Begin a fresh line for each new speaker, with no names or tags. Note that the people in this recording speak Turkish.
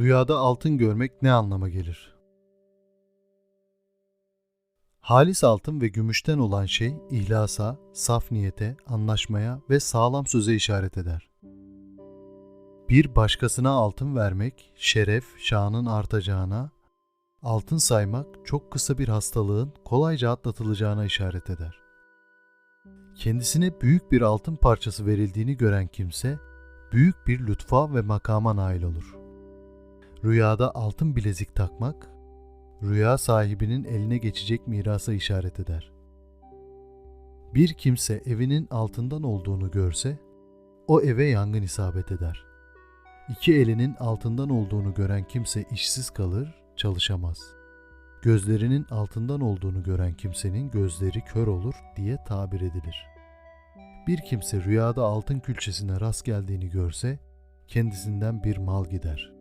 Rüyada altın görmek ne anlama gelir? Halis altın ve gümüşten olan şey ihlasa, saf niyete, anlaşmaya ve sağlam söze işaret eder. Bir başkasına altın vermek, şeref, şanın artacağına, altın saymak çok kısa bir hastalığın kolayca atlatılacağına işaret eder. Kendisine büyük bir altın parçası verildiğini gören kimse, büyük bir lütfa ve makama nail olur. Rüyada altın bilezik takmak, rüya sahibinin eline geçecek mirasa işaret eder. Bir kimse evinin altından olduğunu görse, o eve yangın isabet eder. İki elinin altından olduğunu gören kimse işsiz kalır, çalışamaz. Gözlerinin altından olduğunu gören kimsenin gözleri kör olur diye tabir edilir. Bir kimse rüyada altın külçesine rast geldiğini görse, kendisinden bir mal gider.''